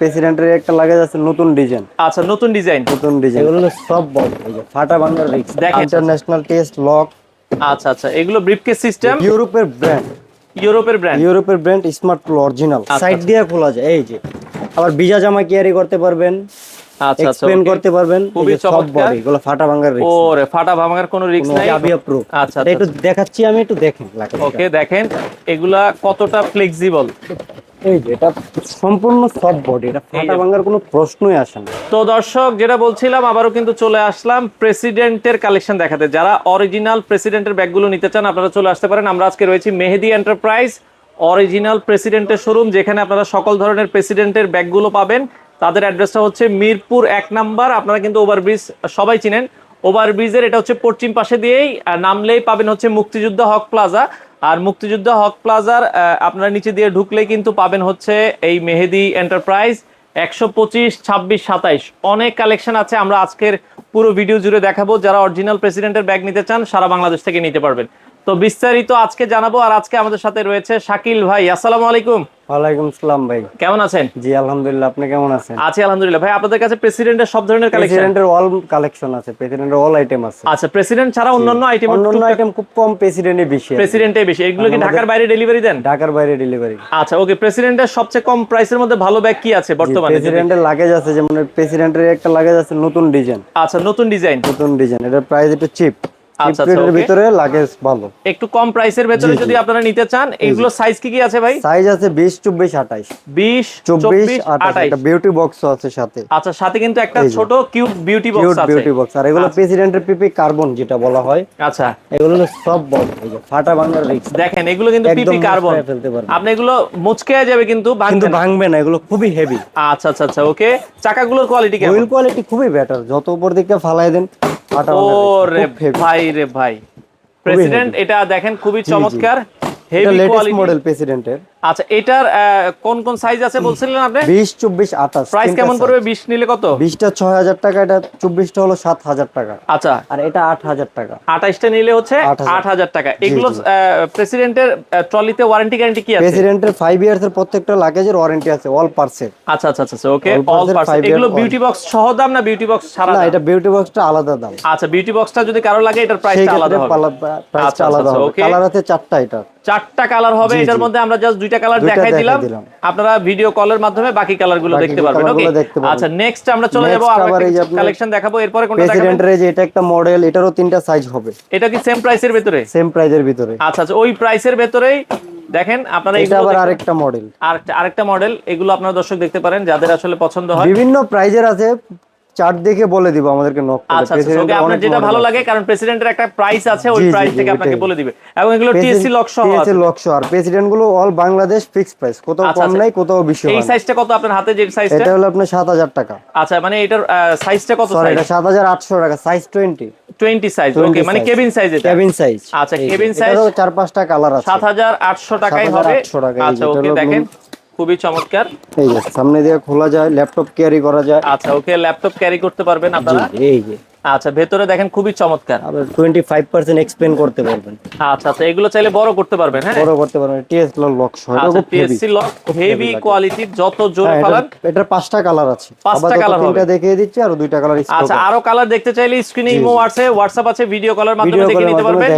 প্রেসিডেন্টের একটা লাগেজ আছে নতুন ডিজাইন। আচ্ছা নতুন ডিজাইন। নতুন ডিজাইন। এগুলো সব বল এই যে ফাটা বাংলার রিক্স দেখেন। ইন্টারন্যাশনাল টেস্ট লক আচ্ছা আচ্ছা এগুলো ব্রিফকেস সিস্টেম ইউরোপের ব্র্যান্ড ইউরোপের ব্র্যান্ড ইউরোপের ব্র্যান্ড স্মার্ট অরিজিনাল আচ্ছা, সাইড আচ্ছা। দিয়ে খোলা যায় এই যে। আবার বিজা জামা ক্যারি করতে পারবেন। আচ্ছা আচ্ছা এক্সপ্লেন করতে পারবেন। খুবই সব চমৎকার। এগুলো ফাটা ভাঙার ওরে ফাটা ভাঙার কোনো রিস্ক নাই? আচ্ছা, এটা একটু আচ্ছা। দেখাচ্ছি আমি একটু দেখেন ওকে দেখেন। এগুলা কতটা ফ্লেক্সিবল এই যে এটা সম্পূর্ণ সব বডি এটা ফাটা ভাঙার কোনো প্রশ্নই আসে না। তো দর্শক যেটা বলছিলাম আবারও কিন্তু চলে আসলাম প্রেসিডেন্টের কালেকশন দেখাতে। যারা অরিজিনাল প্রেসিডেন্টের ব্যাগগুলো নিতে চান আপনারা চলে আসতে পারেন। আমরা আজকে রয়েছি মেহেদি এন্টারপ্রাইজ অরিজিনাল প্রেসিডেন্টের শোরুম যেখানে আপনারা সকল ধরনের প্রেসিডেন্টের ব্যাগগুলো পাবেন। তাদের অ্যাড্রেসটা হচ্ছে মিরপুর এক নাম্বার। আপনারা কিন্তু ওভারব্রিজ সবাই চিনেন। ওভারব্রিজের এটা হচ্ছে পশ্চিম পাশে দিয়েই নামলেই পাবেন হচ্ছে মুক্তিযুদ্ধ হক প্লাজা। আর মুক্তিযুদ্ধ হক প্লাজার আপনারা নিচে দিয়ে ঢুকলে কিন্তু পাবেন হচ্ছে এই মেহেদি এন্টারপ্রাইজ একশো পঁচিশ, ছাব্বিশ, সাতাইশ। অনেক কালেকশন আছে, আমরা আজকের পুরো ভিডিও জুড়ে দেখাবো। যারা অরিজিনাল প্রেসিডেন্টের ব্যাগ নিতে চান, সারা বাংলাদেশ থেকে নিতে পারবেন। তো বিস্তারিত আজকে জানাব আর আজকে আমাদের সাথে রয়েছে শাকিল ভাই। আসসালামু আলাইকুম। ওয়ালাইকুম সালাম ভাই। কেমন আছেন? জি আলহামদুলিল্লাহ আপনি কেমন আছেন? আছি আলহামদুলিল্লাহ। ভাই আপনাদের কাছে প্রেসিডেন্টের সব ধরনের কালেকশন প্রেসিডেন্টের অল কালেকশন আছে প্রেসিডেন্টের অল আইটেম আছে। আচ্ছা প্রেসিডেন্ট ছাড়া অন্যান্য আইটেম অন্যান্য আইটেম খুব কম প্রেসিডেন্টে বেশি। প্রেসিডেন্টে বেশি। এগুলো কি ঢাকার বাইরে ডেলিভারি দেন? ঢাকার বাইরে ডেলিভারি আচ্ছা ওকে প্রেসিডেন্টের সবচেয়ে কম প্রাইসের মধ্যে ভালো ব্যাগ কি আছে বর্তমানে? প্রেসিডেন্টের লাগেজ আছে যেমন প্রেসিডেন্টের একটা লাগেজ আছে নতুন ডিজাইন আচ্ছা নতুন ডিজাইন নতুন ডিজাইন এটার প্রাইস একটু চিপ. ভিতরে লাগেজ ভালো। একটু কম প্রাইসের ভেতরে যদি আপনারা নিতে চান এগুলো সাইজ কি কি আছে ভাই? সাইজ আছে বিশ চব্বিশ আঠাইশ বিশ চব্বিশ চব্বিশ আঠাশ আঠাইশ একটা বিউটি বক্স আছে সাথে। আচ্ছা সাথে কিন্তু একটা ছোট কিউট বিউটি বক্স আছে। বিউটি বক্স আর এগুলো প্রেসিডেন্টের পিপি কার্বন যেটা বলা হয়। আচ্ছা। এগুলো সব ফাটা ভাঙার দেখেন এগুলো কিন্তু পিপি কার্বন আপনি এগুলো মুচকে যাবে কিন্তু কিন্তু ভাঙবে না। ভাঙবে না এগুলো খুবই হেভি আচ্ছা আচ্ছা আচ্ছা ওকে চাকাগুলোর কোয়ালিটি কেমন? হুইল কোয়ালিটি খুবই বেটার যত উপর দিকে ফালাই দেন ভাই রে ভাই। প্রেসিডেন্ট এটা দেখেন খুবই চমৎকার। হেভি কোয়ালিটি মডেল প্রেসিডেন্টের আচ্ছা এটার কোন কোন সাইজ আছে বলছিলেন আপনি? বিশ চব্বিশ আঠাশ প্রাইস কেমন পড়বে? 20 নিলে কত? বিশটা ছয় হাজার টাকা এটা হলো সাত হাজার টাকা। আচ্ছা। আর এটা আট হাজার টাকা। আঠাশটা নিলে হচ্ছে 8,000 টাকা। এগুলো প্রেসিডেন্টের ট্রলিতে ওয়ারেন্টি গ্যারান্টি কি আছে? প্রেসিডেন্টের ফাইভ ইয়ার্স এর প্রত্যেকটা লাগেজের ওয়ারেন্টি আছে অল পার্সেল আচ্ছা আচ্ছা আচ্ছা ওকে অল পার্সেল এগুলো বিউটি বক্স সহ দাম না বিউটি বক্স ছাড়া না? এটা বিউটি বক্সটা আলাদা দাম। আচ্ছা বিউটি বক্সটা যদি কারও লাগে এটার প্রাইসটা আলাদা হবে। প্রাইসটা আচ্ছা, আলাদা আচ্ছা, হবে। কালার আছে চারটা এটা চারটা কালার হবে এটার মধ্যে আমরা জাস্ট দুইটা কালার দেখাই দিলাম। আপনারা ভিডিও কলের মাধ্যমে বাকি কালারগুলো দেখতে পারবেন। ওকে। আচ্ছা নেক্সট আমরা চলে যাব কালেকশন দেখাবো। এরপরে কোনটা দেখাবেন? প্রেসিডেন্টের যে এটা একটা মডেল এটারও তিনটা সাইজ হবে। এটা কি সেম প্রাইসের ভেতরে? সেম প্রাইজের ভিতরে। আচ্ছা আচ্ছা ওই প্রাইসের ভেতরেই দেখেন আপনারা এটা আবার আরেকটা মডেল আরেকটা আরেকটা মডেল এগুলো আপনারা দর্শক দেখতে পারেন যাদের আসলে পছন্দ হয়। বিভিন্ন প্রাইজের আছে চার্ট দেখে বলে দিব আমাদেরকে নক করে। আচ্ছা আচ্ছা আপনার যেটা ভালো লাগে কারণ প্রেসিডেন্টের একটা প্রাইস আছে ওই প্রাইস থেকে আপনাকে বলে দিবে। এবং এগুলো টিএসসি লক সহ আছে। লক সহ আর প্রেসিডেন্টগুলো অল বাংলাদেশ ফিক্সড প্রাইস কোথাও আচ্ছা, কম। নাই কোথাও বেশি এই সাইজটা কত আপনার হাতে যে সাইজটা এটা হলো আপনার সাত হাজার টাকা। আচ্ছা মানে এটার সাইজটা কত সাইজ এটা সাত হাজার আটশো টাকা সাইজ টোয়েন্টি 20 সাইজ ওকে মানে কেবিন সাইজ এটা। কেবিন সাইজ আচ্ছা, cabin size। চার পাঁচটা কালার আছে। 7800 টাকাই হবে। 7800 আচ্ছা ওকে দেখেন। খুবই চমৎকার। এই যে সামনে দিয়ে খোলা যায় ল্যাপটপ ক্যারি করা যায়। আচ্ছা ওকে ল্যাপটপ ক্যারি করতে পারবেন আপনারা? এই যে। আচ্ছা ভেতরে দেখেন খুবই চমৎকার। এক্সপ্লেন করতে পারবেন। আচ্ছা আচ্ছা এগুলো চাইলে বড় করতে পারবেন হ্যাঁ? বড় করতে পারবেন টিএস লক আচ্ছা হেভি টিএসসি লক হেভি কোয়ালিটির যত জোর হ্যাঁ, কালার এটার পাঁচটা কালার আছে। পাঁচটা তিনটা দেখিয়ে দিচ্ছি আর দুইটা কালার আচ্ছা আরও কালার দেখতে চাইলে স্ক্রিনে ইমো আছে হোয়াটসঅ্যাপ আছে ভিডিও কলের মাধ্যমে দেখে নিতে পারবেন।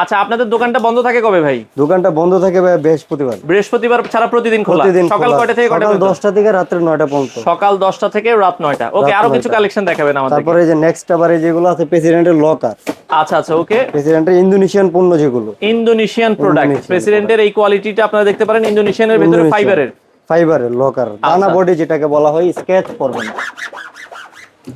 আচ্ছা আপনাদের দোকানটা বন্ধ থাকে কবে ভাই? দোকানটা বন্ধ থাকে ভাই বৃহস্পতিবার। বৃহস্পতিবার ছাড়া প্রতিদিন খোলা। সকাল। কয়টা থেকে কয়টা পর্যন্ত? দশটা থেকে রাত্রে নয়টা পর্যন্ত। সকাল দশটা থেকে রাত নয়টা। ওকে আরও কিছু কালেকশন দেখাবেন আমাদের তারপরে যে নেক্সট আবার যেগুলো আছে প্রেসিডেন্টের লকার আচ্ছা আচ্ছা ওকে প্রেসিডেন্টের ইন্দোনেশিয়ান পণ্য যেগুলো। ইন্দোনেশিয়ান প্রোডাক্ট প্রেসিডেন্টের এই কোয়ালিটিটা আপনারা দেখতে পারেন ইন্দোনেশিয়ানের ভেতরে ফাইবারের ফাইবারের লকার আচ্ছা। দানা বডি যেটাকে বলা হয় স্কেচ করবে না।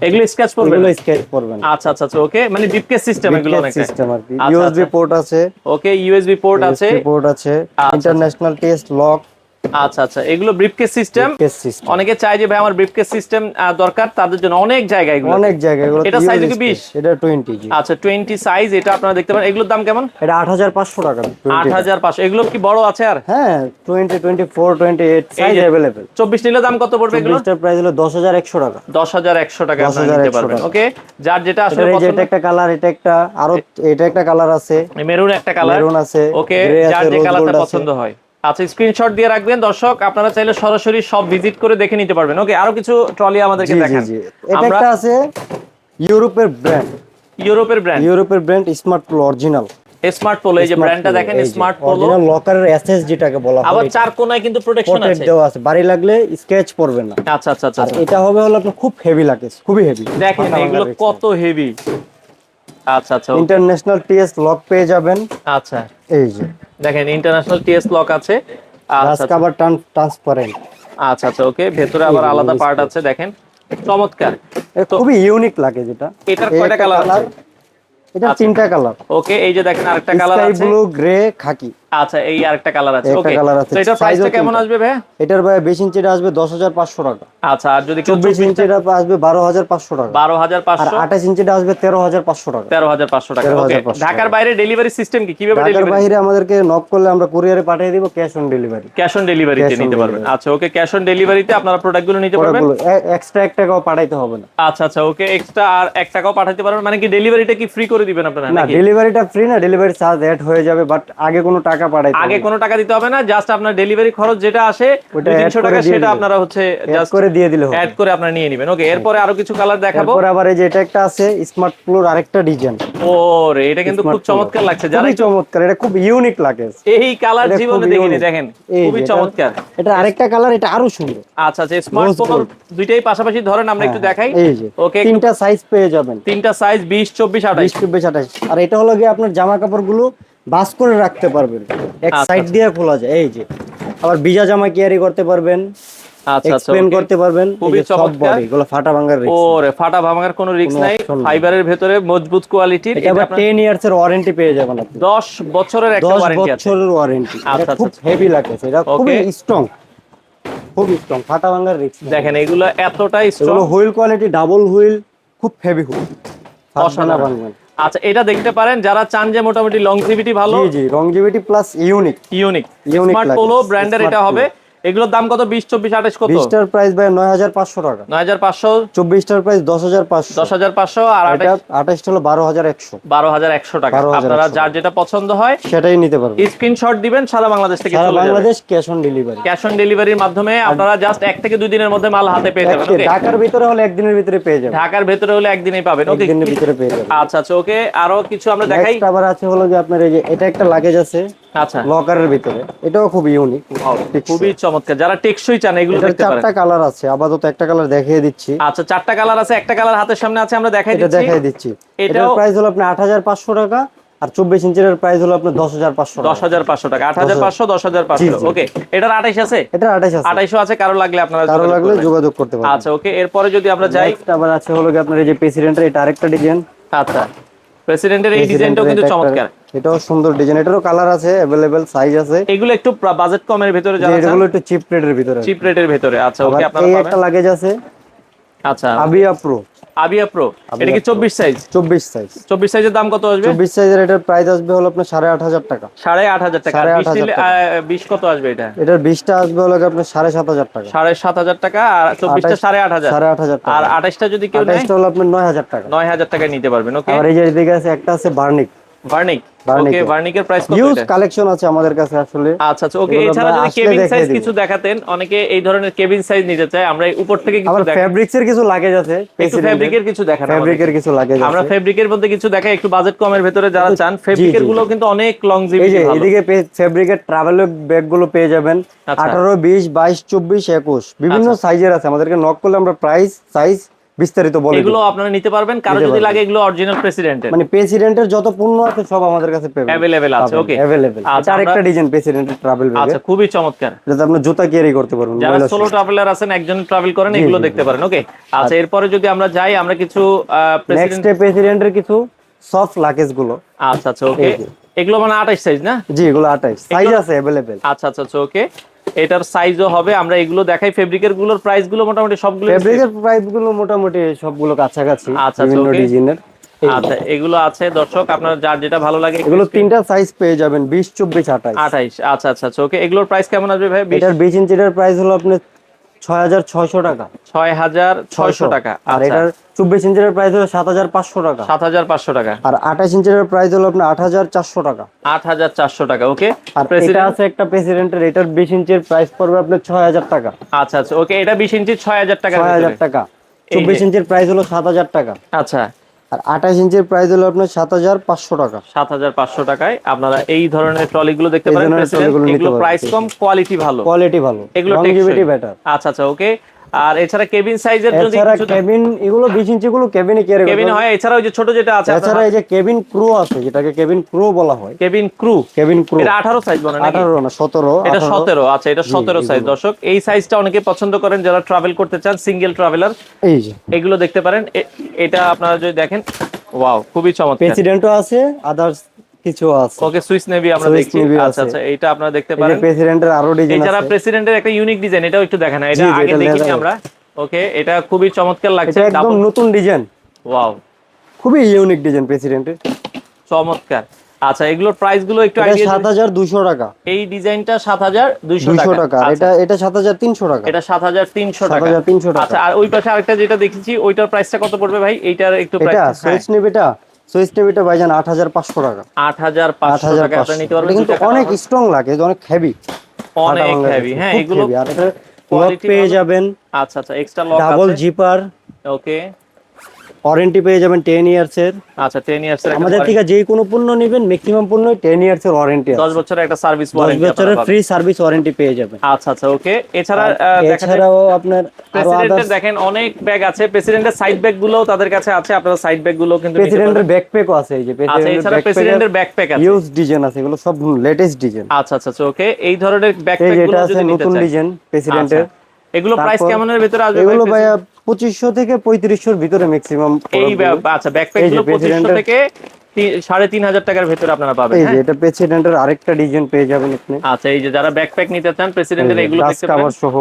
এগুলো স্কেচ পড়বে এগুলো? স্কেচ করবে না। আচ্ছা আচ্ছা আচ্ছা ওকে মানে ডিপকেস সিস্টেম এগুলো অনেক সিস্টেম আর কি। আচ্ছা, ইউএসবি আচ্ছা। পোর্ট আছে। ওকে ইউএসবি পোর্ট আছে। পোর্ট আছে। আচ্ছা। ইন্টারন্যাশনাল টেস্ট লক আচ্ছা আচ্ছা এগুলো ব্রিফকেস সিস্টেম কেস সিস্টেম অনেকে চায় যে ভাই আমার ব্রিফকেস সিস্টেম দরকার তাদের জন্য অনেক জায়গায় এগুলো অনেক জায়গায় এগুলো এটা size কি 20? এটা 20 জি আচ্ছা টোয়েন্টি সাইজ এটা আপনারা দেখতে পারেন এগুলোর দাম কেমন এটা 8500 টাকা 20 আট হাজার পাঁচশো এগুলো কি বড় আছে আর হ্যাঁ 20 24 28 সাইজ যে- अवेलेबल চব্বিশ নিলে দাম কত পড়বে এগুলো চব্বিশটার প্রাইস হলো 10100 টাকা দশ হাজার একশো টাকা আপনারা 10,100 নিতে পারবেন টাকা। ওকে যার যেটা আসলে এটার এই যে পছন্দ এটা একটা কালার এটা একটা আরো এটা একটা কালার আছে মেরুন একটা কালার মেরুন আছে ওকে গ্রে যার আছে যে রোজ কালারটা গোল্ড আছে পছন্দ হয় আচ্ছা স্ক্রিনশট দিয়ে রাখবেন। দর্শক আপনারা চাইলে সরাসরি সব ভিজিট করে দেখে নিতে পারবেন। ওকে আরও কিছু ট্রলি আমাদেরকে দেখান। এটা একটা আছে ইউরোপের ব্র্যান্ড ইউরোপের ব্র্যান্ড ইউরোপের brand smart polo original smart polo এই যে ব্র্যান্ডটা দেখেন স্মার্ট পোলো অরিজিনাল লকারের এসএস যেটাকে বলা হয় আবার চার কোনায় কিন্তু প্রোটেকশন আছে। দেওয়া আছে। বাড়ি লাগলে স্ক্র্যাচ পড়বে না। আচ্ছা আচ্ছা আচ্ছা আর এটা হবে হলো আপনার খুব হেভি লাগে খুবই হেভি দেখেন এগুলো কত হেভি আচ্ছা আচ্ছা ইন্টারন্যাশনাল টিএস লক পেয়ে যাবেন। আচ্ছা। এই যে। দেখেন ইন্টারন্যাশনাল টিএস লক আছে। গ্লাস আচ্ছা। আচ্ছা, কভার ট্রান্সপারেন্ট আচ্ছা আচ্ছা ওকে। ভেতরে আবার আলাদা পার্ট আছে দেখেন। চমৎকার। খুবই ইউনিক লাগে যেটা। এটার কয়টা কালার আছে? এটা তিনটা কালার ওকে এই যে দেখেন আরেকটা কালার আছে। ব্লু গ্রে খাকি আচ্ছা এই আরেকটা কালার আছে। ওকে। তো এটার প্রাইসটা কেমন আসবে ভাই এটার ভাই বিশ ইঞ্চিটা আসবে দশ হাজার পাঁচশো টাকা। আচ্ছা আর যদি কেউ চব্বিশ ইঞ্চিটা আসবে বারো হাজার পাঁচশো টাকা। বারো হাজার আর পাঁচশো আঠাশ ইঞ্চিটা আসবে তেরো হাজার পাঁচশো টাকা। তেরো হাজার পাঁচশো টাকা। ওকে ঢাকার বাইরে ডেলিভারি সিস্টেম কি? কীভাবে ঢাকার বাইরে আমাদেরকে নক করলে আমরা কুরিয়ারে পাঠিয়ে দিব cash on delivery cash on ডেলিভারিতে নিতে পারবেন। আচ্ছা ওকে ক্যাশ অন ডেলিভারিতে আপনারা প্রোডাক্টগুলো নিতে পারবেন। এক্সট্রা এক টাকাও পাঠাইতে হবে না। আচ্ছা আচ্ছা ওকে এক্সট্রা আর এক টাকাও পাঠাতে পারবেন। মানে কি ডেলিভারিটা কি ফ্রি করে দিবেন আপনারা? না ডেলিভারিটা ফ্রি না ডেলিভারি চার্জ অ্যাড হয়ে যাবে বাট আগে কোনো টাকা পাঠাইতে আগে কোনো টাকা দিতে হবে না জাস্ট আপনার ডেলিভারি খরচ যেটা আসে ওটা দুই add তিনশো করে টাকা সেটা আপনারা হচ্ছে জাস্ট করে দিয়ে দিলে হবে। অ্যাড করে আপনারা নিয়ে নেবেন। ওকে এরপরে আরও কিছু কালার দেখাবো। তারপর আবার এই যে এটা একটা আছে স্মার্ট প্লোর আরেকটা ডিজাইন ও রে এটা কিন্তু খুব চমৎকার লাগছে। যারা চমৎকার এটা খুব ইউনিক লাগে। এই কালার জীবনে দেখিনি দেখেন খুবই চমৎকার। এটা আরেকটা কালার এটা আরও সুন্দর। আচ্ছা আচ্ছা স্মার্টফোন দুইটাই পাশাপাশি ধরেন আমরা একটু দেখাই। ওকে তিনটা সাইজ পেয়ে যাবেন। তিনটা সাইজ বিশ চব্বিশ আঠাইশ বিশ চব্বিশ আঠাশ। আর এটা হলো গিয়ে আপনার জামা কাপড়গুলো বাস করে রাখতে পারবেন। এক আচ্ছা, সাইড দিয়ে খোলা যায় এই যে। আবার বিজা জামা ক্যারি করতে পারবেন আচ্ছা আচ্ছা এক্সপ্লেন করতে পারবেন খুবই চমৎকার। এগুলো ফাটা ভাঙার ওরে ফাটা ভাঙার কোনো রিস্ক নাই। ফাইবারের ভেতরে মজবুত কোয়ালিটির এটা আবার টেন ইয়ার্স এর ওয়ারেন্টি পেয়ে যাবেন আপনি। 10 বছরের একটা ওয়ারেন্টি আছে। বছরের ওয়ারেন্টি আচ্ছা, খুব আচ্ছা। হেভি এটা খুবই স্ট্রং খুব স্ট্রং ফাটা ভাঙার রিস্ক দেখেন এগুলো এতটাই strong wheel quality double wheel খুব হেভি হুইল আচ্ছা এটা দেখতে পারেন যারা চান যে মোটামুটি লংজিভিটি ভালো জি জি longevity plus unique unique unique smart. Polo ব্র্যান্ডের এটা হবে। এগুলোর দাম কত? 20 24 28 কত? বিশটার প্রাইস ভাই নয় হাজার পাঁচশো টাকা। 9500 চব্বিশটার প্রাইস দশ হাজার পাঁচশো। 10500 আর আঠাশটা হলো বারো হাজার একশো। 12100 টাকা। 12,100 আপনারা যার যেটা পছন্দ হয় সেটাই নিতে পারবেন। স্ক্রিনশট দিবেন সারা বাংলাদেশ থেকে সারা Bangladesh cash on delivery cash on ডেলিভারির মাধ্যমে আপনারা জাস্ট এক থেকে দুই দিনের মধ্যে মাল হাতে পেয়ে যাবেন ওকে ঢাকার ভিতরে হলে একদিনের ভিতরে পেয়ে যাবেন। ঢাকার ভেতরে হলে একদিনেই পাবেন ওকে একদিনের ভিতরে পেয়ে যাবেন। আচ্ছা আচ্ছা ওকে আরও কিছু আমরা দেখাই। আবার আছে হলো যে আপনার এই যে এটা একটা লাগেজ আছে। আচ্ছা। লকারের ভিতরে। এটাও খুব ইউনিক খুবই চমৎকার। যারা টেকসই চান এগুলো দেখতে পারেন। চারটা কালার আছে। আপাতত একটা কালার দেখিয়ে দিচ্ছি। আচ্ছা চারটা কালার আছে একটা কালার হাতের সামনে আছে আমরা দেখাই দিচ্ছি। দেখাই দিচ্ছি। এটার প্রাইস হলো আপনার আট হাজার পাঁচশো টাকা আর চব্বিশ ইঞ্চের প্রাইস হলো আপনার দশ হাজার পাঁচশো দশ হাজার পাঁচশো টাকা। আট হাজার পাঁচশো দশ হাজার পাঁচশো। ওকে এটার আঠাইশ আছে? এটা আঠাশ আছে। আঠাইশো আছে কারও লাগলে আপনারা কারও লাগলে যোগাযোগ করতে পারবেন। আচ্ছা ওকে এরপরে যদি আমরা যাই আবার আছে হলো কি আপনার এই যে প্রেসিডেন্টের এটা আরেকটা ডিজাইন আচ্ছা। প্রেসিডেন্টের এই ডিজাইনটাও কিন্তু চমৎকার। এটাও সুন্দর ডিজাইন এটারও কালার আছে अवेलेबल সাইজ আছে। এগুলো একটু বাজেট কমের ভিতরে যারা এগুলো একটু চিপ রেটের ভিতরে চিপ রেটের ভিতরে। আচ্ছা ওকে আপনারা পাবেন একটা লাগেজ আছে। আচ্ছা। আবি প্রো আবিয়া প্রো এটা কি চব্বিশ সাইজ চব্বিশ সাইজ চব্বিশ সাইজের দাম কত আসবে? চব্বিশ সাইজের এটার প্রাইস আসবে হলো আপনার সাড়ে আট হাজার টাকা। সাড়ে আট হাজার টাকা। সাড়ে আট বিশ হাজার নিলে, টাকা। আহ, বিশ কত আসবে এটা? এটার বিশটা আসবে হলো আপনার সাড়ে সাত হাজার টাকা। সাড়ে সাত হাজার টাকা আর চব্বিশটা টা সাড়ে আট হাজার। সাড়ে আট হাজার আর টাকা আঠাশটা যদি কেউ নেয়? আঠাশটা হলো আপনার নয় হাজার টাকা। নয় হাজার টাকায় নিতে পারবেন ওকে আর এই যে এদিকে আছে একটা আছে বার্নিক ভার্নিক ওকে ভার্নিকের প্রাইস কত ইউজ কালেকশন আছে আমাদের কাছে আসলে। আচ্ছা আচ্ছা ওকে এছাড়া যদি কেবিন সাইজ কিছু দেখাতেন অনেকে এই ধরনের কেবিন সাইজ নিতে চায় আমরা উপর থেকে কিছু দেখাই। ফেব্রিক্স এর কিছু লাগেজ আছে একটু ফেব্রিকের কিছু দেখান। ফেব্রিকের কিছু লাগেজ আমরা আছে ফেব্রিকের মধ্যে কিছু দেখাই একটু বাজেট কমের ভেতরে যারা চান ফেব্রিকেরগুলো কিন্তু অনেক লং এই জিবি যে এদিকে ফেব্রিকের ট্রাভেল ব্যাগগুলো পেয়ে যাবেন। আচ্ছা। আঠারো বিশ বাইশ চব্বিশ একুশ। বিভিন্ন সাইজের আছে। আমাদেরকে নক করলে আমরা প্রাইস সাইজ বিস্তারিত বলে এগুলো আপনারা নিতে পারবেন কারও যদি লাগে এগুলো অরিজিনাল প্রেসিডেন্টের মানে প্রেসিডেন্টের যত পণ্য আছে সব আমাদের কাছে অ্যাভেলেবেল আছে ওকে অ্যাভেলেবেল আচ্ছা, আরেকটা ডিজাইন প্রেসিডেন্টের ট্রাভেল ব্যাগ আচ্ছা খুবই চমৎকার। যাতে আপনি জুতা ক্যারি করতে পারবেন যারা সোলো ট্রাভেলার আছেন একজন ট্রাভেল করেন এগুলো দেখতে পারেন ওকে আচ্ছা এরপরে যদি আমরা যাই আমরা কিছু প্রেসিডেন্ট নেক্সট প্রেসিডেন্টের কিছু সফট লাগেজগুলো। আচ্ছা আচ্ছা ওকে। এগুলো মানে আঠাশ সাইজ না? জি এগুলো আঠাইশ সাইজ আছে অ্যাভেলেবেল আচ্ছা আচ্ছা আচ্ছা ওকে এটার সাইজও হবে আমরা এগুলো দেখাই। ফেব্রিকেরগুলোর প্রাইসগুলো মোটামুটি সবগুলো ফেব্রিকের প্রাইসগুলো মোটামুটি সবগুলো কাছাকাছি আচ্ছা, বিভিন্ন okay. ডিজাইনের। আচ্ছা এগুলো আছে দর্শক আপনার যার যেটা ভালো লাগে এগুলো তিনটা সাইজ পেয়ে যাবেন বিশ চব্বিশ আঠাইশ আঠাইশ আচ্ছা আচ্ছা আচ্ছা ওকে এগুলোর প্রাইস কেমন আসবে ভাই? এটার বিশ ইঞ্চিটার প্রাইস হলো আপনার ছয় হাজার ছয়শো টাকা। ছয় হাজার ছয়শো। টাকা। আর আচ্ছা। এটার চব্বিশ ইঞ্চের প্রাইস হলো সাত হাজার পাঁচশো টাকা। সাত হাজার পাঁচশো টাকা। আর আঠাশ ইঞ্চের প্রাইস হলো আপনার আট হাজার চারশো টাকা। আট হাজার চারশো টাকা ওকে? আর এটা আছে একটা প্রেসিডেন্টের এটার বিশ ইঞ্চের প্রাইস পড়বে আপনার ছয় হাজার টাকা। আচ্ছা আচ্ছা ওকে এটা বিশ ইঞ্চি ছয় হাজার টাকা। ছয় হাজার টাকা চব্বিশ ইঞ্চের প্রাইস হলো সাত হাজার টাকা। আচ্ছা। আর আঠাশ ইঞ্চের প্রাইস হলো আপনার সাত হাজার পাঁচশো টাকা। সাত হাজার পাঁচশো টাকায় আপনারা এই ধরনের ট্রলি গুলো দেখতে পারেন। এগুলো প্রাইস কম কোয়ালিটি ভালো। কোয়ালিটি ভালো। এগুলো বেটার আচ্ছা আচ্ছা ওকে আর এছাড়া কেবিন সাইজের যদি কেবিন এগুলো বিশ ইঞ্চি গুলো কেবিনে ক্যারি কেবিন হয় এছাড়া ওই যে ছোট যেটা আছে এছাড়া এই যে কেবিন ক্রু আছে যেটাকে কেবিন ক্রু বলা হয়। কেবিন ক্রু কেবিন ক্রু এটা আঠারো সাইজ বলে নাকি? আঠারো না সতেরো এটা সতেরো আচ্ছা এটা সতেরো সাইজ দর্শক এই সাইজটা অনেকে পছন্দ করেন যারা ট্রাভেল করতে চান সিঙ্গেল ট্রাভেলার এই যে। এগুলো দেখতে পারেন। এটা আপনারা যদি দেখেন ওয়াও খুবই চমৎকার। প্রেসিডেন্টও আছে আদার্স কিছু আছে। ওকে সুইস নেভি আমরা দেখছি। আচ্ছা আচ্ছা এটা আপনারা দেখতে পারেন। প্রেসিডেন্টের আরও ডিজাইন আছে। প্রেসিডেন্টের একটা ইউনিক ডিজাইন এটাও একটু দেখেন। এটা আগে দেখিনি। আমরা। ওকে এটা খুবই চমৎকার লাগছে। একদম নতুন ডিজাইন ওয়াও খুবই ইউনিক ডিজাইন প্রেসিডেন্টের চমৎকার। আচ্ছা এগুলোর প্রাইসগুলো একটু আইডিয়া সাত হাজার দুশো টাকা। এই ডিজাইনটা সাত হাজার দুইশো দুইশো টাকা। আচ্ছা, এটা এটা সাত হাজার তিনশো টাকা। এটা সাত হাজার তিনশো টাকা। হাজার তিনশো টাকা। আচ্ছা আর ওই পাশে আরেকটা যেটা দেখেছি ওইটার প্রাইসটা কত পড়বে ভাই? এইটার একটু এটা প্রাইস সুইচ নেবিটা সুইচ নেবিটা ভাইজান আট হাজার পাঁচশো টাকা। আট হাজার আট পাঁচশো হাজার টাকা আপনি নিতে পারবেন কিন্তু অনেক স্ট্রং লাগে অনেক হেভি অনেক হেভি হ্যাঁ এগুলো পেয়ে যাবেন। আচ্ছা আচ্ছা extra lock double zipper okay warranty পেয়ে যাবেন টেন ইয়ার্স এর। আচ্ছা 10 ইয়ার্স এর আমাদের থেকে যে কোনো পণ্য নেবেন ম্যাক্সিমাম পণ্য টেন ইয়ার্স এর ওয়ারেন্টি 10 বছরের একটা সার্ভিস ওয়ারেন্টি বছরের ফ্রি সার্ভিস ওয়ারেন্টি পেয়ে যাবেন। আচ্ছা আচ্ছা ওকে এছাড়া এছাড়াও আপনার প্রেসিডেন্টের দেখেন অনেক ব্যাগ আছে। প্রেসিডেন্টের সাইড ব্যাগ গুলোও তাদের কাছে আছে। আপনারা সাইড ব্যাগগুলো কিন্তু প্রেসিডেন্টের। ব্যাকপ্যাকও আছে এই যে। আচ্ছা এছাড়া প্রেসিডেন্টের ব্যাকপ্যাক আছে। ইউজ ডিজাইন আছে। এগুলো সব লেটেস্ট ডিজাইন আচ্ছা আচ্ছা ওকে এই ধরনের ব্যাকপ্যাকগুলো যদি নিতে নতুন ডিজাইন প্রেসিডেন্টের আচ্ছা। এগুলো প্রাইস কেমনের ভিতরে আসবে এগুলো ভাই পঁচিশশো থেকে পঁয়ত্রিশশোর ভিতরে ম্যাক্সিমাম এই আচ্ছা ব্যাকপ্যাকগুলো পঁচিশশো থেকে সাড়ে তিন হাজার টাকার ভেতরে আপনারা পাবেন এই যে হ্যাঁ? এটা প্রেসিডেন্টের আরেকটা ডিজাইন পেয়ে যাবেন আপনি। আচ্ছা এই যে যারা ব্যাকপ্যাক নিতে চান প্রেসিডেন্টের এগুলো দেখতে কভার সহ।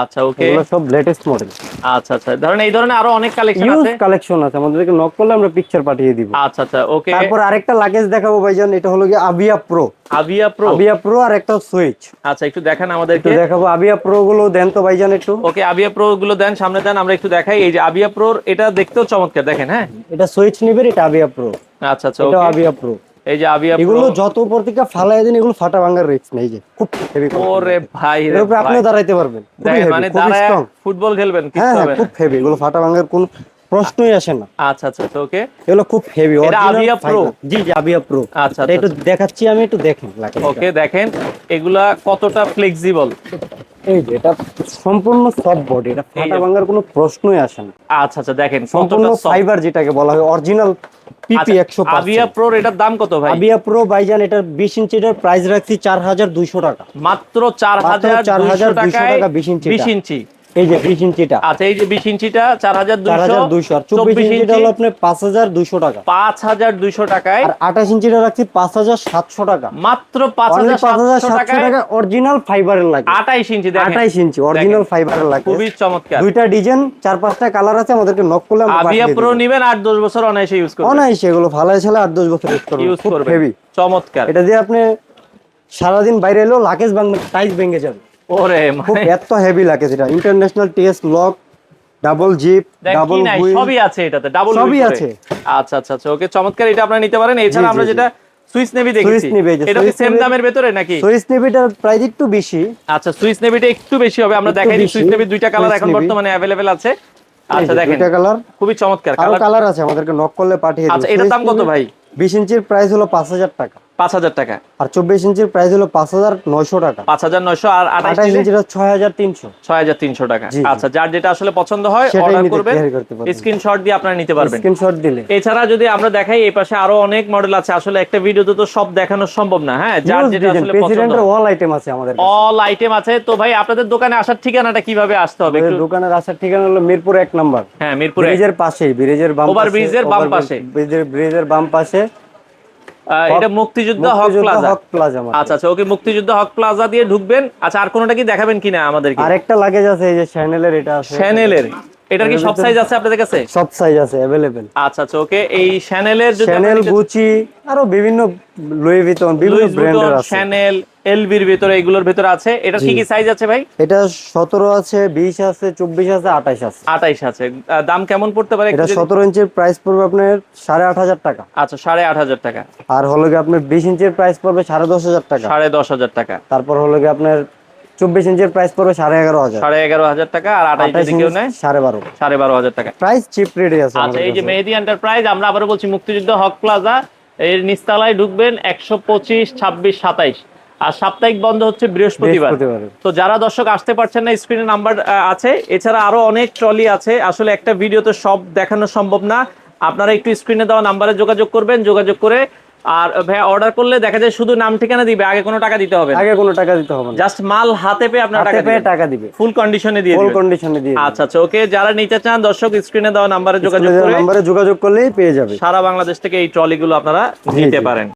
আচ্ছা ওকে এগুলো সব লেটেস্ট মডেল আচ্ছা আচ্ছা ধরেন এই ধরনের আরও অনেক কালেকশন আছে। কালেকশন আছে আমাদেরকে নক করলে আমরা পিকচার পাঠিয়ে দিব। আচ্ছা আচ্ছা ওকে তারপর আরেকটা লাগেজ দেখাবো ভাইজান এটা হলো কি Avia pro Avia pro Avia pro আর একটা সুইচ আচ্ছা একটু দেখান আমাদেরকে। দেখাবো আবিয়া প্রো গুলো দেন তো ভাইজান একটু। ওকে আবিয়া প্রো গুলো দেন সামনে দেন আমরা একটু দেখাই। এই যে আবিয়া প্রোর এটা দেখতেও চমৎকার দেখেন হ্যাঁ? এটা সুইচ নিবেন এটা আবিয়া প্রো আচ্ছা আচ্ছা এটা আবিয়া প্রো এই যে আবিয়া এগুলো প্রো যত উপর থেকে ফালাই দেন এগুলো ফাটা ভাঙার রিস্ক নেই যে। খুব হেভি ওরে ভাই এর উপরে। আপনিও দাঁড়াইতে পারবেন। দেখেন মানে দাঁড়ায় ফুটবল খেলবেন হ্যাঁ কিছু হ্যাঁ হবে খুব হেভি এগুলো ফাটা ভাঙার কোনো প্রশ্নই আসে না। আচ্ছা আচ্ছা আচ্ছা ওকে এগুলো খুব হেভি এটা Avia Pro? জি জি আবিয়া প্রো আচ্ছা এটা একটু দেখাচ্ছি আমি একটু দেখেন ওকে দেখেন এগুলা কতটা ফ্লেক্সিবল এই যে এটা সম্পূর্ণ সফট বডি এটা ফাটা ভাঙার কোনো প্রশ্নই আসে না। আচ্ছা আচ্ছা দেখেন সম্পূর্ণ ফাইবার যেটাকে বলা হয় অরিজিনাল পিপি একশো আচ্ছা, আবিয়া প্রোর এটার দাম কত ভাই? আবিয়া প্রো ভাইজান এটার বিশ ইঞ্চিটার প্রাইস রাখছি চার হাজার দুইশো টাকা। মাত্র চার মাত্র হাজার 4,200 টাকা 20 ইঞ্চি বিশ ইঞ্চি। এই যে বিশ ইঞ্চিটা। আচ্ছা এই যে বিশ ইঞ্চিটা চার হাজার চার হাজার দুইশো। দুইশো আর চব্বিশ চব্বিশ ইঞ্চিটা হলো হাজার দুইশো টাকা। পাঁচ হাজার দুইশো টাকায়। আর আঠাশ ইঞ্চিটা রাখছি পাঁচ হাজার সাতশো টাকা। মাত্র পাঁচ Only হাজার 5,700 টাকা অরিজিনাল ফাইবারের লাগে। আঠাইশ ইঞ্চি দেখেন। আঠাইশ ইঞ্চি অরিজিনাল ফাইবারের লাগে। খুবই চমৎকার। দুইটা ডিজাইন চার পাঁচটা কালার আছে আমাদেরকে নক করলে আমরা আবিয়া প্রো দেব। নিবেন আট দশ বছর অনায়াসে ইউজ করবেন। অনায়াসে এগুলো ভালাই ছেলে আট দশ বছর ইউজ করবেন। ইউজ করবেন। চমৎকার। এটা দিয়ে আপনি সারাদিন বাইরে এলেও লাকেজ ভাঙবে টাইস ভেঙে যাবে। ওরে খুব এত হেভি লাকেজ এটা international TS lock double zip double wheel সবই আছে এটাতে ডাবল সবই আছে। আচ্ছা আচ্ছা আচ্ছা ওকে চমৎকার এটা আপনারা নিতে পারেন। এছাড়া আমরা যেটা সুইস নেভি দেখেছি। এটা কি সেম দামের ভেতরে নাকি? সুইস নেভিটার প্রাইস একটু বেশি। আচ্ছা সুইস নেভিটা একটু বেশি হবে আমরা দেখাই দিই সুইস নেভি দুইটা কালার এখন বর্তমানে অ্যাভেলেবেল আছে। আচ্ছা দেখেন। দুইটা কালার খুবই চমৎকার কালার কালার আছে আমাদেরকে নক করলে পাঠিয়ে দেব। আচ্ছা, এটার দাম কত ভাই? বিশ ইঞ্চির প্রাইস হলো পাঁচ হাজার টাকা। পাঁচ হাজার টাকা। আর চব্বিশ ইঞ্চির প্রাইস হলো পাঁচ হাজার নয়শো টাকা। পাঁচ হাজার নয়শো আর আঠাশ ইঞ্চিটা ছয় হাজার তিনশো। ছয় হাজার তিনশো টাকা। আচ্ছা যার যেটা আসলে পছন্দ হয় অর্ডার করবেন। স্ক্রিনশট দিয়ে আপনারা নিতে পারবেন। স্ক্রিনশট দিলে। এছাড়া যদি আমরা দেখাই এই পাশে আরও অনেক মডেল আছে। আসলে একটা ভিডিওতে তো সব দেখানো সম্ভব না হ্যাঁ? যার যেটা আসলে পছন্দ। অল আইটেম আছে আমাদের অল আইটেম আছে। তো ভাই আপনাদের দোকানে আসার ঠিকানাটা কীভাবে আসতে হবে? দোকানের আসার ঠিকানা হলো মিরপুর এক নাম্বার। হ্যাঁ মিরপুরে ব্রিজের পাশেই ব্রিজের বাম পাশে, bridge এর বাম পাশে। ব্রিজের ব্রিজের বাম পাশে। এটা মুক্তিযুদ্ধ হক মুক্তিযোদ্ধা প্লাজা হক প্লাজা মার্কেট। আচ্ছা আচ্ছা ওকে মুক্তিযুদ্ধ হক প্লাজা দিয়ে ঢুকবেন আচ্ছা আর কোনোটা কি দেখাবেন কিনা আমাদেরকে আরেকটা লাগেজ আছে এই যে শ্যানেলের এটা আছে শ্যানেলের এটার কি সব সাইজ আছে আপনাদের কাছে সব সাইজ আছে अवेलेबल আচ্ছা আচ্ছা ওকে এই শ্যানেলের যদি শ্যানেল গুচি আরো বিভিন্ন লুই ভিতন বিভিন্ন লুইস ব্র্যান্ডের বুটন আছে শ্যানেল এলবির ভিতরে এগুলোর ভিতরে আছে। এটা কি কি সাইজ আছে ভাই? এটা সতেরো আছে বিশ আছে চব্বিশ আছে আঠাশ আছে। আঠাইশ আছে। দাম কেমন পড়তে পারে এটা যদি- সতেরো ইঞ্চির প্রাইস পড়বে আপনার সাড়ে আট হাজার টাকা। আচ্ছা সাড়ে আট হাজার টাকা। আর হলো গিয়ে আপনার বিশ ইঞ্চির প্রাইস পড়বে সাড়ে দশ হাজার টাকা। সাড়ে দশ হাজার টাকা। তারপর হলো গিয়ে আপনার চব্বিশ ইঞ্চির প্রাইস পড়বে সাড়ে এগারো হাজার। সাড়ে এগারো হাজার টাকা আর আঠাশ যদি কেউ নেয় সাড়ে বারো। সাড়ে বারো হাজার টাকা। প্রাইস চিপ রেটে আছে আচ্ছা এই যে। মেহেদি এন্টারপ্রাইজ আমরা আবারও বলছি মুক্তিযুদ্ধ হক প্লাজা। এর নিস্তালায় ঢুকবেন একশো পঁচিশ ছাব্বিশ সাতাইশ। আর সাপ্তাহিক বন্ধ হচ্ছে বৃহস্পতিবার। তো যারা দর্শক আসতে পারছেন না স্ক্রিনে নাম্বার আছে। এছাড়া আরও অনেক ট্রলি আছে। আসলে একটা ভিডিওতে সব দেখানো সম্ভব না। আপনারা একটু স্ক্রিনে দেওয়া নাম্বারে যোগাযোগ করবেন যোগাযোগ করে। আর ভাই অর্ডার করলে দেখা যায় শুধু নাম ঠিকানা দিবে আগে কোনো টাকা দিতে হবে আগে কোনো টাকা দিতে হবে জাস্ট মাল হাতে পেয়ে আপনার টাকা পেয়ে টাকা দিবে। ফুল কন্ডিশনে দিয়ে ফুল কন্ডিশনে দিয়ে আচ্ছা আচ্ছা ওকে যারা নিতে চান দর্শক স্ক্রিনে দেওয়া নাম্বারে যোগাযোগ করে নাম্বারে যোগাযোগ করলেই পেয়ে যাবে। সারা বাংলাদেশ থেকে এই ট্রলিগুলো আপনারা নিতে পারেন।